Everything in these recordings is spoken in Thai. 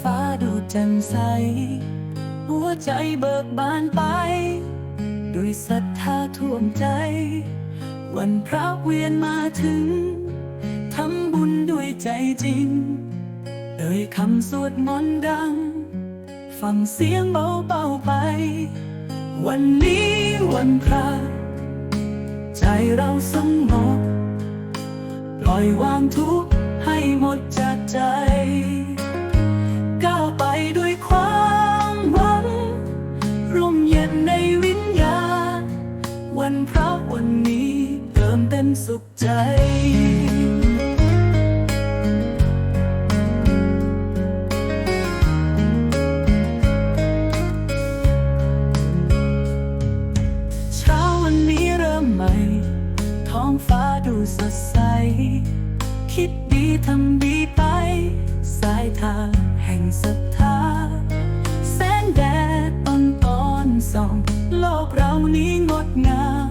ฟ้าดูแจ่มใส หัวใจเบิกบานไป ด้วยศรัทธาท่วมใจ วันพระเวียนมาถึง ทำบุญด้วยใจจริงเอ่ยคำสวดมนต์ดัง ฟังเสียงเบาๆไป วันนี้วันพระใจเราสงบปล่อยวางทุกข์ให้หมดจ ใจ ก้าวไปด้วยความหวัง ร่มเย็นในวิญญาณ วันพระวันนี้เติมเต็มสุขใจเช้าวันนี้เริ่มใหม่ท้องฟ้าดูสดใส คิดดีทำดี ทางแห่งศรัทธาแสงแดดอ่อนตอนส่องโลกเรานี้งดงาม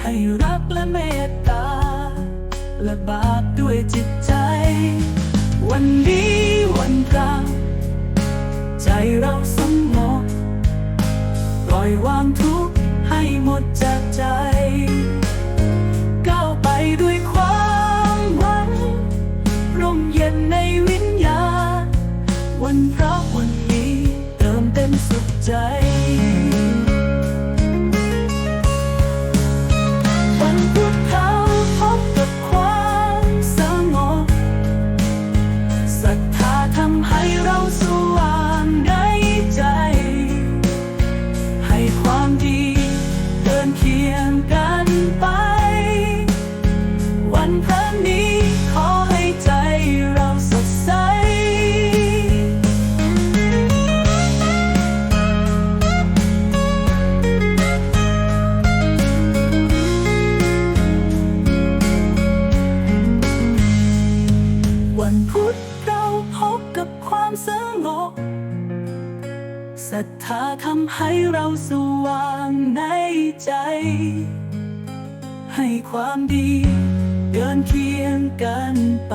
ให้รักและเมตตา และบาปด้วยจิตใจ วันนี้วันพระใจเราสงบปล่อยวางทุกข์ให้หมดจากใจ ความสงบศรัทธาทำให้เราสว่างในใจ ให้ความดีเดินเคียงกันไป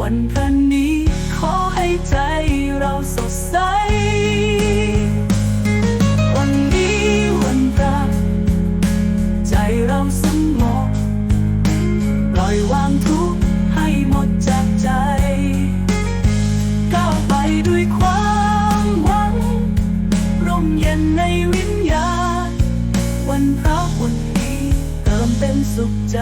วันพรุ่งนี้ขอให้ใจ สุขใจ